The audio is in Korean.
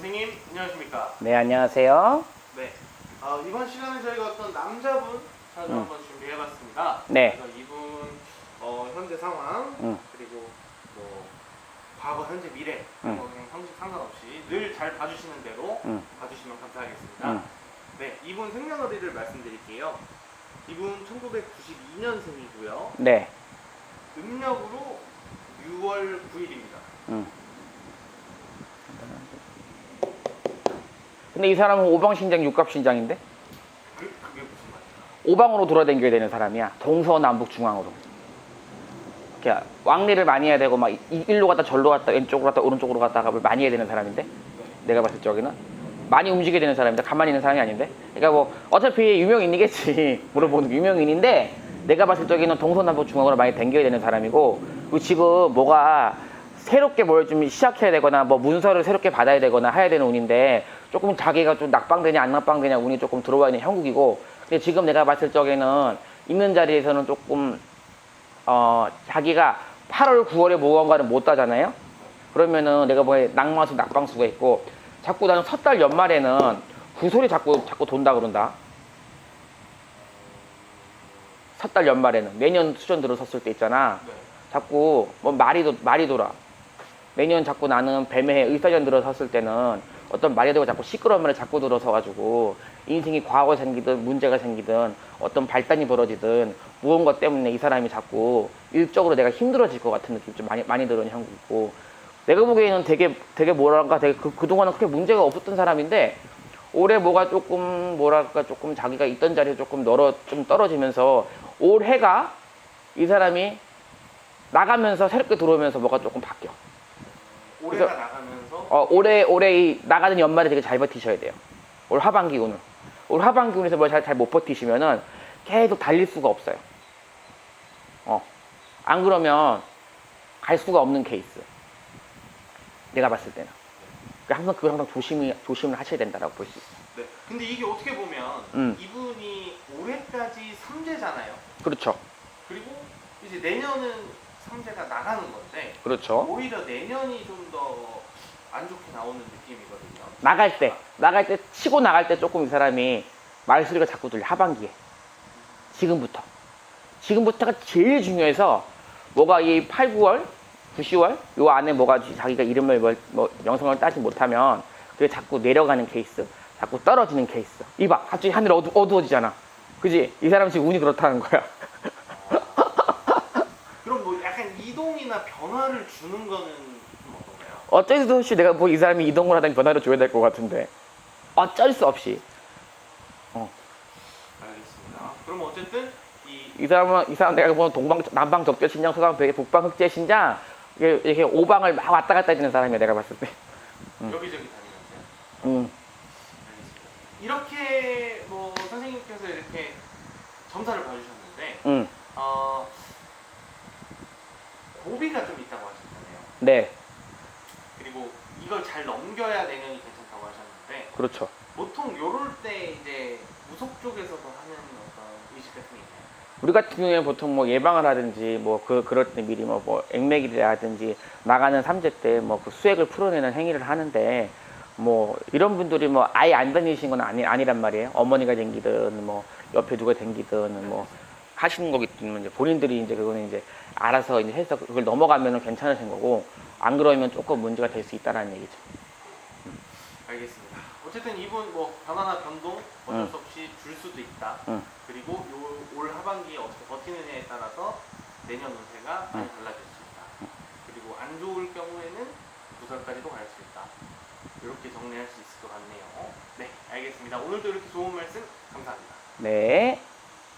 선생님 안녕하십니까? 네, 안녕하세요. 네. 어, 이번 시간에 저희가 어떤 남자분 사주 음. 한번 준비해봤습니다. 네. 그래서 이분 어, 현재 상황 음. 그리고 뭐 과거, 현재, 미래 음. 뭐 그냥 형식 상관없이 늘 잘 봐주시는 대로 음. 봐주시면 감사하겠습니다. 음. 네, 이분 생년월일을 말씀드릴게요. 이분 1992년생이고요. 네. 음력으로 6월 9일입니다. 음. 근데 이 사람은 오방신장 육갑신장인데? 오방으로 돌아다녀야 되는 사람이야. 동서남북 중앙으로. 이렇게 왕래를 많이 해야 되고 막 이- 일로 갔다 절로 갔다 왼쪽으로 갔다 오른쪽으로 갔다가 뭘 많이 해야 되는 사람인데 내가 봤을 적에는 많이 움직여야 되는 사람인데 가만히 있는 사람이 아닌데 그러니까 뭐 어차피 유명인이겠지 물어보는 게 유명인인데 내가 봤을 적에는 동서남북 중앙으로 많이 댕겨야 되는 사람이고 그리고 지금 뭐가 새롭게 뭘 좀 시작해야 되거나 뭐 문서를 새롭게 받아야 되거나 해야 되는 운인데 조금 자기가 좀 낙방되냐 안 낙방되냐 운이 조금 들어와 있는 형국이고 근데 지금 내가 봤을 적에는 있는 자리에서는 조금 어 자기가 8월 9월에 무언가를 못 따잖아요 그러면은 내가 뭐에 낙마수 낙방수가 있고 자꾸 나는 섣달 연말에는 구설이 자꾸 자꾸 돈다 그런다 섣달 연말에는 매년 수전 들어섰을 때 있잖아 네. 자꾸 뭐 말이 도, 말이 돌아. 매년 자꾸 나는 뱀의 의사전 들어섰을 때는 어떤 말이 되고 자꾸 시끄러운 말을 자꾸 들어서 가지고 인생이 과거가 생기든 문제가 생기든 어떤 발단이 벌어지든 무언가 때문에 이 사람이 자꾸 일적으로 내가 힘들어질 것 같은 느낌이 좀 많이 많이 들은 형국 있고 내가 보기에는 되게 되게 뭐랄까 되게 그, 그동안은 그렇게 문제가 없었던 사람인데 올해 뭐가 조금 뭐랄까 조금 자기가 있던 자리에 조금 널어 좀 떨어지면서 올해가 이 사람이 나가면서 새롭게 들어오면서 뭐가 조금 바뀌어. 올해가 나가면서 어, 올해 올해 이 나가는 연말에 되게 잘 버티셔야 돼요. 올 하반기 운은. 올 하반기 운에서 뭐잘잘 못 버티시면은 계속 달릴 수가 없어요. 어. 안 그러면 갈 수가 없는 케이스. 내가 봤을 때는. 그러니까 항상 그걸 항상 조심히 조심을 하셔야 된다라고 볼 수 있어. 요 네. 근데 이게 어떻게 보면 음. 이분이 올해까지 삼재잖아요. 그렇죠. 그리고 이제 내년은 삼재가 나가는 건데 그렇죠. 오히려 내년이 좀 더 안 좋게 나오는 느낌이거든요. 나갈 때, 나갈 때, 치고 나갈 때 조금 이 사람이 말소리가 자꾸 들려, 하반기에. 지금부터. 지금부터가 제일 중요해서, 뭐가 이 8, 9월, 9, 10월, 요 안에 뭐가 자기가 이름을 뭐, 뭐 영성을 따지 못하면, 그게 자꾸 내려가는 케이스, 자꾸 떨어지는 케이스. 이봐, 갑자기 하늘 어두, 어두워지잖아. 그지? 이 사람 지금 운이 그렇다는 거야. 그럼 뭐 약간 이동이나 변화를 주는 거는 좀 어쩔 수 없이 내가 뭐 이 사람이 이동을 하든 변화를 줘야 될 것 같은데. 어쩔 수 없이. 알겠습니다. 그럼 어쨌든 이 이 사람은 이 사람 내가 보는 동방 남방 적대 신장 서방北 북방 흑제 신장 이게 이렇게 오방을 막 왔다 갔다 해주는 사람이야 내가 봤을 때. 음. 여기저기 다니면서요. 음. 이렇게 뭐 선생님께서 이렇게 점사를 봐주셨는데 음. 어, 고비가 좀 있다고 하셨잖아요. 네. 이걸 잘 넘겨야 내년이 괜찮다고 하셨는데 그렇죠. 보통 요럴 때 이제 무속 쪽에서도 하는 어떤 의식 같은 게 있나요? 우리 같은 경우에 보통 뭐 예방을 하든지 뭐 그 그럴 때 미리 뭐, 뭐 액맥이라든지 나가는 삼재 때 뭐 그 수액을 풀어내는 행위를 하는데 뭐 이런 분들이 뭐 아예 안 다니신 건 아니 아니란 말이에요. 어머니가 댕기든 뭐 옆에 누가 댕기든 뭐 하시는 거기 때문에 이제 본인들이 이제 그거는 이제 알아서 이제 해서 그걸 넘어가면은 괜찮으신 거고 안 그러면 조금 문제가 될 수 있다라는 얘기죠. 알겠습니다. 어쨌든 이분 뭐 변화나 변동 어쩔 응. 수 없이 줄 수도 있다. 응. 그리고 요, 올 하반기에 어떻게 버티느냐에 따라서 내년 운세가 많이 달라질 수 있다. 그리고 안 좋을 경우에는 구설까지도 갈 수 있다. 이렇게 정리할 수 있을 것 같네요. 네, 알겠습니다. 오늘도 이렇게 좋은 말씀 감사합니다. 네.